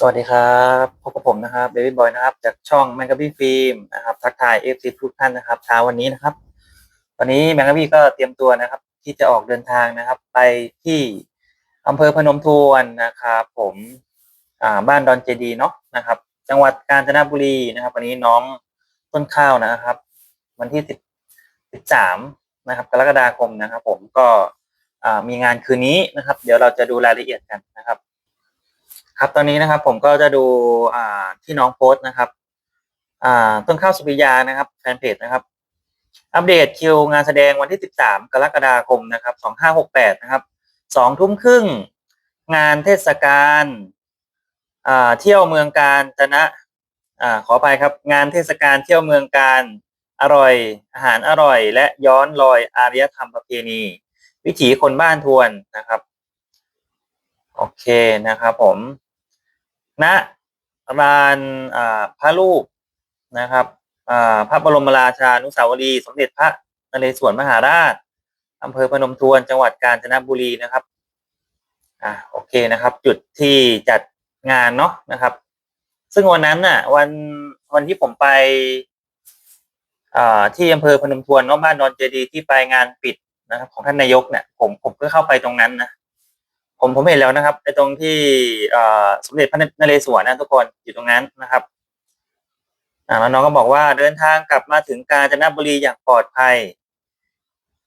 สวัสดีครับพบกับผมนะครับเบบี้บอยนะครับ จากช่องแมงกะบี้ฟิล์มนะครับทักทายเอฟซีทุกท่านนะครับเช้าวันนี้นะครับ วันนี้แมงกะบี้ก็เตรียมตัวนะครับ ที่จะออกเดินทางนะครับ ไปที่อำเภอพนมทวนนะครับผมอ่าบ้านดอนเจดีเนาะนะครับ จังหวัดกาญจนบุรีนะครับ วันนี้น้องต้นข้าวนะครับ วันที่สิบสิบสามนะครับ กรกฎาคมนะครับ ผมก็อ่ามีงานคืนนี้นะครับ เดี๋ยวเราจะดูรายละเอียดกันนะครับ ครับตอนนี้นะครับผมก็จะดูอ่าที่น้องโพสต์นะครับ อ่าต้นข้าวสุริยานะครับแฟนเพจนะครับ อัปเดตคิวงานแสดงวันที่ 13 กรกฎาคมนะครับ 2568 นะครับสองทุ่มครึ่งงานเทศกาลอ่าเที่ยวเมืองการจนะอ่าขออภัยครับ งานเทศกาลเที่ยวเมืองการอร่อย อาหารอร่อย และย้อนรอยอารยธรรมประเพณี วิถีคนบ้านทวนนะครับ โอเคนะครับผม ณลานพระรูปนะครับพระบรมราชานุสาวรีย์สมเด็จพระนเรศวรมหาราชอำเภอพนมทวนจังหวัดกาญจนบุรีนะครับอ่าโอเคนะครับ จุดที่จัดงานเนาะนะครับ ซึ่งวันนั้นน่ะ วันวันที่ผมไปที่อำเภอพนมทวนเนาะบ้านดอนเจดีย์ที่ไปงานปิดนะครับ ของท่านนายกเนี่ยผมผมก็เข้าไปตรงนั้นนะ ผมผมเห็นแล้วนะครับไอ้ตรงที่สมเด็จพระนเรศวรนะทุกคนอยู่ตรงนั้นนะครับอ่าแล้วน้องก็บอกว่าเดินทางกลับมาถึงกาญจนบุรีอย่างปลอดภัย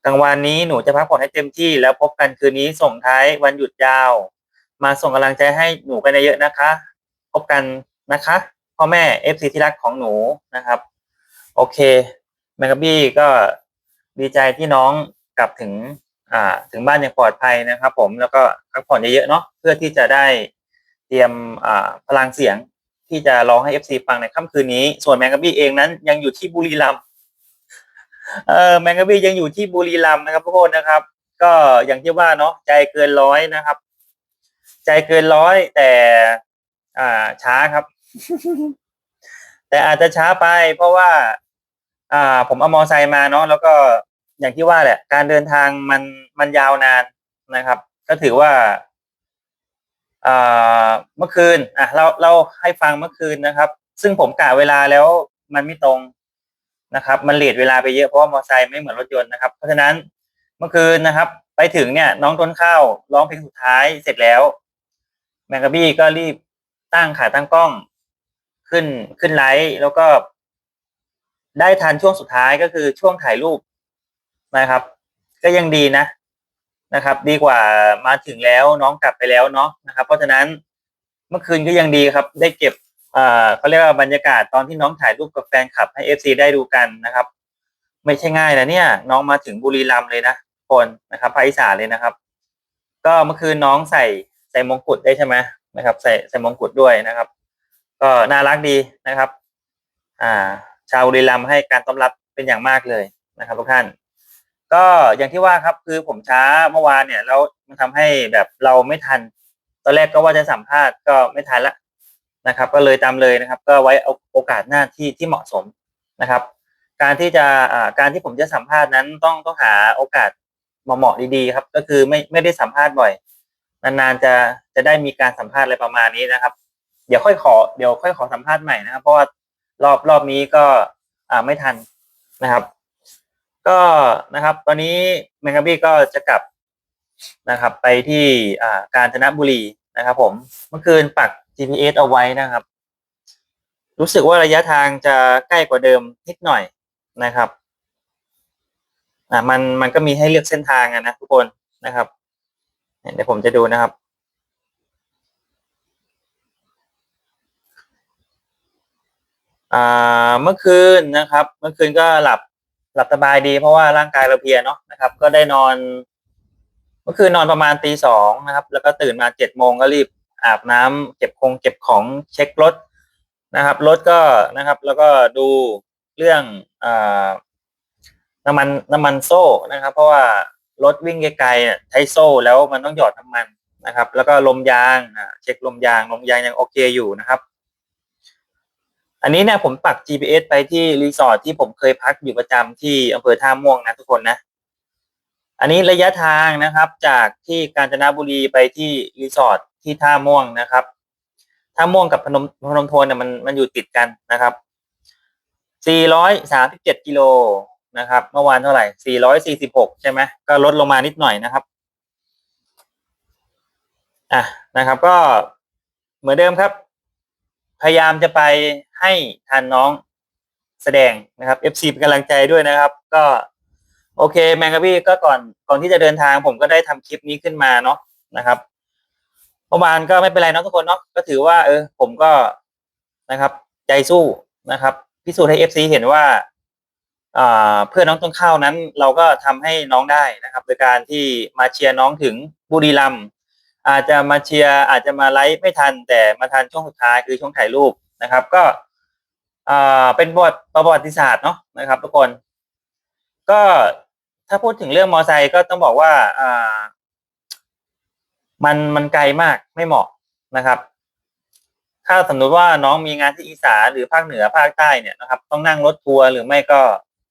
กลางวันนี้หนูจะพักผ่อนให้เต็มที่แล้วพบกันคืนนี้ส่งท้ายวันหยุดยาว มาส่งกำลังใจให้หนูกันเยอะนะคะ พบกันนะคะพ่อแม่เอฟซีที่รักของหนูนะครับ โอเคแมกกบี้ก็ดีใจที่น้องกลับถึง อ่า ถึงบ้านอย่างปลอดภัยนะครับ ผมแล้วก็พักผ่อนเยอะๆเนาะเพื่อที่จะได้เตรียมอ่าพลังเสียงที่จะร้องให้ FC ฟังในค่ำคืนนี้ ส่วนแมงกะบี้เองนั้นยังอยู่ที่บุรีรัมย์เออแมงกะบี้ยังอยู่ที่บุรีรัมย์นะครับทุกคนนะครับ ก็อย่างที่ว่าเนาะใจเกินร้อยนะครับ ใจเกินร้อยแต่ อ่าช้าครับ แต่อาจจะช้าไปเพราะว่า อ่า ผมเอามอไซค์มาเนาะแล้วก็ อย่างที่ว่าแหละ การเดินทางมันมันยาวนานนะครับ ก็ถือว่าเมื่อคืนอะเราเราให้ฟังเมื่อคืนนะครับ ซึ่งผมกะเวลาแล้วมันไม่ตรงนะครับ มันเลทเวลาไปเยอะเพราะว่ามอเตอร์ไซค์ไม่เหมือนรถยนต์นะครับ เพราะฉะนั้นเมื่อคืนนะครับ ไปถึงเนี่ยน้องต้นข้าวร้องเพลงสุดท้ายเสร็จแล้ว แมงกะบี้ก็รีบตั้งขาตั้งกล้องขึ้นขึ้นไลฟ์แล้วก็ได้ทันช่วงสุดท้ายก็คือช่วงถ่ายรูป นะครับ ก็ยังดีนะนะครับ ดีกว่ามาถึงแล้วน้องกลับไปแล้วเนาะนะครับ เพราะฉะนั้นเมื่อคืนก็ยังดีครับ ได้เก็บอ่าเขาเรียกว่าบรรยากาศตอนที่น้องถ่ายรูปกับแฟนคลับให้เอฟซีได้ดูกันนะครับ ไม่ใช่ง่ายนะเนี่ย น้องมาถึงบุรีรัมย์เลยนะคนนะครับภาคอีสานเลยนะครับ ก็เมื่อคืนน้องใส่ใส่มงกุฎได้ใช่ไหมนะครับ ใส่ใส่มงกุฎด้วยนะครับ ก็น่ารักดีนะครับ อ่า ชาวบุรีรัมย์ให้การต้อนรับเป็นอย่างมากเลยนะครับทุกท่าน ก็อย่างที่ว่าครับคือผมช้าเมื่อวานเนี่ยแล้วมันทำให้แบบเราไม่ทัน ตอนแรกก็ว่าจะสัมภาษณ์ก็ไม่ทันละนะครับ ก็เลยตามเลยนะครับ ก็ไว้โอกาสหน้าที่ที่เหมาะสมนะครับ การที่จะการที่ผมจะสัมภาษณ์นั้นต้องต้องหาโอกาสเหมาะๆดีๆครับ ก็คือไม่ไม่ได้สัมภาษณ์บ่อย นานๆจะจะได้มีการสัมภาษณ์อะไรประมาณนี้นะครับ เดี๋ยวค่อยขอเดี๋ยวค่อยขอสัมภาษณ์ใหม่นะครับ เพราะว่ารอบรอบนี้ก็อ่าไม่ทันนะครับ ก็นะครับ ตอนนี้แมงกะบี้ก็จะกลับนะครับ ไปที่อ่ากาญจนบุรีนะครับ ผมเมื่อคืนปัก GPS เอาไว้นะครับ รู้สึกว่าระยะทางจะใกล้กว่าเดิมนิดหน่อยนะครับอ่ามันมันก็มีให้เลือกเส้นทางนะทุกคนนะครับเดี๋ยวผมจะดูนะครับอ่าเมื่อคืนนะครับ เมื่อคืนก็หลับ หลับสบายดีเพราะว่าร่างกายเราเพลียเนาะนะครับ ก็ได้นอนเมื่อคืนนอนประมาณตีสองนะครับ แล้วก็ตื่นมาเจ็ดโมงก็รีบอาบน้ำเก็บคงเก็บของเช็ครถนะครับรถก็นะครับ แล้วก็ดูเรื่องอน้ำมันน้ำมันโซ่นะครับ เพราะว่ารถวิ่งไกลๆใช้โซ่แล้วมันต้องหยอดน้ำมันนะครับ แล้วก็ลมยางเช็คลมยางลมยางยังโอเคอยู่นะครับ อันนี้เนี่ยผมปัก GPS ไปที่รีสอร์ทที่ผมเคยพักอยู่ประจำที่อำเภอท่าม่วงนะทุกคนนะ อันนี้ระยะทางนะครับ จากที่กาญจนบุรีไปที่รีสอร์ทที่ท่าม่วงนะครับ ท่าม่วงกับพนมพนมทวนเนี่ยมันมันอยู่ติดกันนะครับ 437กิโลนะครับ เมื่อวานเท่าไหร่ 446 ใช่ไหมก็ลดลงมานิดหน่อยนะครับอะนะครับ ก็เหมือนเดิมครับ พยายามจะไป ให้ทันน้องแสดงนะครับ FC เป็นกำลังใจด้วยนะครับ ก็โอเคแมงกะพี่ก็ก่อนก่อนที่จะเดินทาง ผมก็ได้ทำคลิปนี้ขึ้นมาเนาะนะครับเมื่อวานก็ไม่เป็นไรเนาะทุกคนเนาะก็ถือว่า เออ ผมก็นะครับ ใจสู้นะครับ พิสูจน์ให้เอฟซีเห็นว่าอ่าเพื่อนน้องต้นข้าวนั้น เราก็ทำให้น้องได้นะครับ โดยการที่มาเชียร์น้องถึงบุรีรัมอาจจะมาเชียร์อาจจะมาไลฟ์ไม่ทัน แต่มาทันช่วงสุดท้ายคือช่วงถ่ายรูปนะครับ ก็ อ่าเป็นบทประวัติศาสตร์เนาะนะครับ ทุกคน ก็ถ้าพูดถึงเรื่องมอไซค์ก็ต้องบอกว่าอ่ามันมันไกลมากไม่เหมาะนะครับ ถ้าสมมติว่าน้องมีงานที่อีสานหรือภาคเหนือภาคใต้เนี่ยนะครับ ต้องนั่งรถทัวร์หรือไม่ก็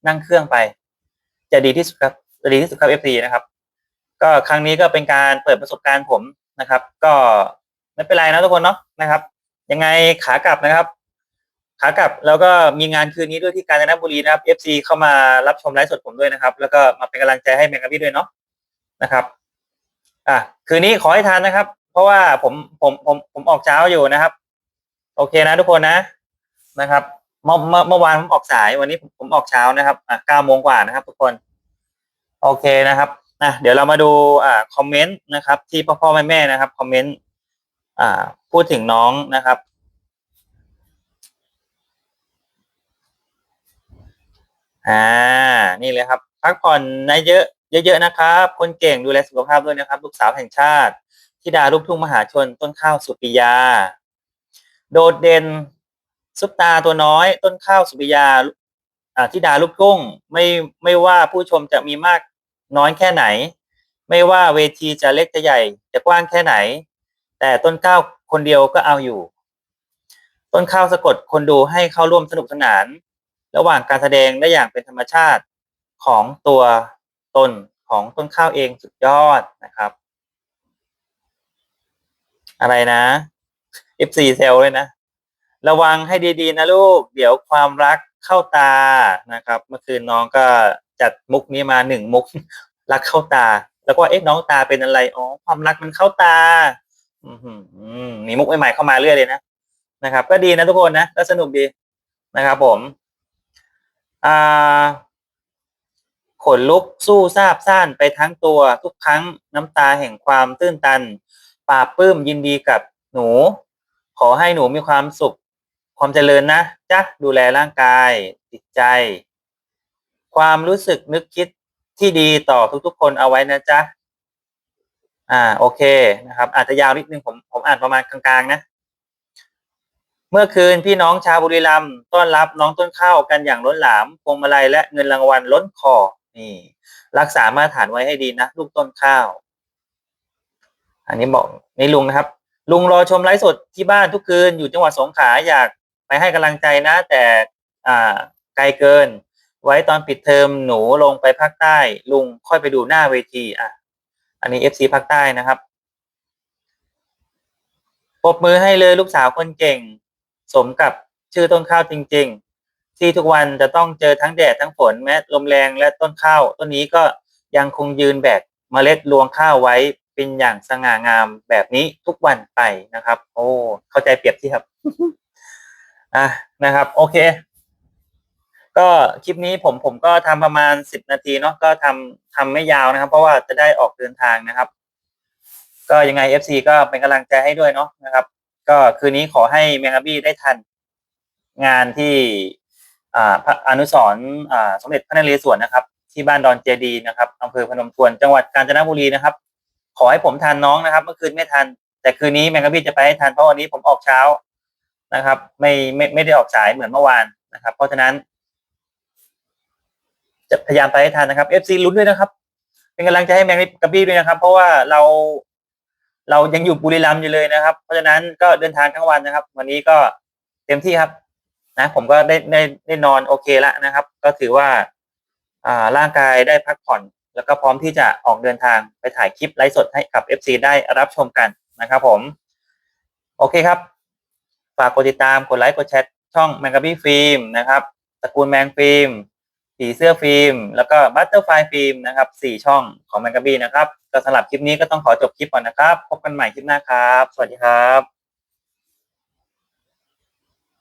นั่งเครื่องไป จะดีที่สุดครับจะดีที่สุดครับเอฟซีนะครับ ก็ครั้งนี้ก็เป็นการเปิดประสบการณ์ผมนะครับ ก็ไม่เป็นไรนะทุกคนเนาะนะครับ ยังไงขากลับนะครับ ขากลับแล้วก็มีงานคืนนี้ด้วยที่กาญจนบุรีนะครับ FC เข้ามารับชมไลฟ์สดผมด้วยนะครับ แล้วก็มาเป็นกำลังใจให้แมงกะพี่ด้วยเนาะนะครับ อะคืนนี้ขอให้ทานนะครับ เพราะว่าผมผมผมผมออกเช้าอยู่นะครับ โอเคนะทุกคนนะนะครับเมื่อเมื่อเมื่อวานผมออกสายวันนี้ผมผมออกเช้านะครับ อะเก้าโมงกว่านะครับ ทุกคน โอเคนะครับอะเดี๋ยวเรามาดูอ่าคอมเมนต์นะครับ ที่พ่อพ่อแม่แม่นะครับคอมเมนต์อ่า พูดถึงน้องนะครับ อ่า นี่เลยครับ พักผ่อนในเยอะเยอะๆนะครับ คนเก่งดูแลสุขภาพด้วยนะครับ ลูกสาวแห่งชาติธิดาลูกทุ่งมหาชนต้นข้าวสุปิยา โดดเด่นซุปตาตัวน้อย ต้นข้าวสุปิยาอ่าธิดาลูกทุ่งไม่ไม่ว่าผู้ชมจะมีมากน้อยแค่ไหน ไม่ว่าเวทีจะเล็กจะใหญ่ จะกว้างแค่ไหน แต่ต้นข้าวคนเดียวก็เอาอยู่ ต้นข้าวสะกดคนดูให้เข้าร่วมสนุกสนาน ระหว่างการแสดงได้อย่างเป็นธรรมชาติของตัวตนของต้นข้าวเองสุดยอดนะครับ อะไรนะ F4 เซลเลยนะ ระวังให้ดีๆ นะลูก เดี๋ยวความรักเข้าตานะครับ เมื่อคืนน้องก็จัดมุกนี้มาหนึ่งมุก รักเข้าตา แล้วก็เอ๊ะน้องตาเป็นอะไรอ๋อความรักมันเข้าตาอืมีมุกใหม่ๆเข้ามาเรื่อยเลยนะนะครับ ก็ดีนะทุกคนนะก็สนุกดีนะครับผม อ่าขนลุกสู้ซาบซ่านไปทั้งตัวทุกครั้งน้ำตาแห่งความตื้นตันปาปลื้มยินดีกับหนู ขอให้หนูมีความสุข ความเจริญนะจ๊ะดูแลร่างกายจิตใจ ความรู้สึกนึกคิดที่ดีต่อทุกๆ คนเอาไว้นะจ๊ะอ่าโอเคนะครับ อาจจะยาวนิดนึงผมผมอ่านประมาณกลางๆนะ เมื่อคืนพี่น้องชาวบุรีรัมย์ต้อนรับน้องต้นข้าวกันอย่างล้นหลามพวงมาลัยและเงินรางวัลล้นคอนี่ รักษามาตรฐานไว้ให้ดีนะ ลูกต้นข้าว อันนี้บอกนี่ลุงนะครับ ลุงรอชมไลฟ์สดที่บ้านทุกคืนอยู่จังหวัดสงขลาอยากไปให้กำลังใจนะ แต่อ่าไกลเกิน ไว้ตอนปิดเทอมหนูลงไปภาคใต้ ลุงค่อยไปดูหน้าเวทีอะ อันนี้เอฟซีภาคใต้นะครับปรบมือให้เลยลูกสาวคนเก่ง สมกับชื่อต้นข้าวจริง ๆ ที่ทุกวันจะต้องเจอทั้งแดดทั้งฝนแม้ลมแรงและต้นข้าวต้นนี้ก็ยังคงยืนแบกเมล็ดรวงข้าวไว้เป็นอย่างสง่างามแบบนี้ทุกวันไปนะครับ โอ้เข้าใจเปรียบที่ครับอะนะครับ โอเค ก็คลิปนี้ผมผมก็ทำประมาณสิบนาทีเนาะก็ทำทำไม่ยาวนะครับ เพราะว่าจะได้ออกเดินทางนะครับ ก็ยังไง FC ก็เป็นกำลังใจให้ด้วยเนาะนะครับ ก็คืนนี้ขอให้แมงกะบี้ได้ทันงานที่อ่าพระอนุสรณ์สมเด็จพระนเรศวรนะครับ ที่บ้านดอนเจดีนะครับอำเภอพนมทวนจังหวัดกาญจนบุรีนะครับ ขอให้ผมทันน้องนะครับ เมื่อคืนไม่ทัน แต่คืนนี้แมงกะบี้จะไปให้ทันเพราะวันนี้ผมออกเช้านะครับ ไม่ไม่ไม่ได้ออกสายเหมือนเมื่อวานนะครับ เพราะฉะนั้น จะพยายามไปให้ทันนะครับ FC ลุ้นด้วยนะครับ เป็นกำลังใจให้แมงกะบี้ด้วยนะครับ เพราะว่าเรา เรายังอยู่บุรีรัมย์อยู่เลยนะครับ เพราะฉะนั้นก็เดินทางทั้งวันนะครับ วันนี้ก็เต็มที่ครับ นะ ผมก็ได้ได้ได้นอนโอเคแล้วนะครับ ก็ถือว่าอ่าร่างกายได้พักผ่อน แล้วก็พร้อมที่จะออกเดินทางไปถ่ายคลิปไลฟ์สดให้กับ FC ได้รับชมกันนะครับ ผม โอเคครับ ฝากกดติดตามกดไลค์กดแชร์ช่องแมงกะบี้ฟิล์มนะครับตระกูลแมงฟิล์ม ผีเสื้อฟิล์ม แล้วก็บัตเตอร์ไฟฟิล์มนะครับสี่ช่องของแมงกะบี้นะครับก็สำหรับคลิปนี้ก็ต้องขอจบคลิปก่อนนะครับ พบกันใหม่คลิปหน้าครับ สวัสดีครับ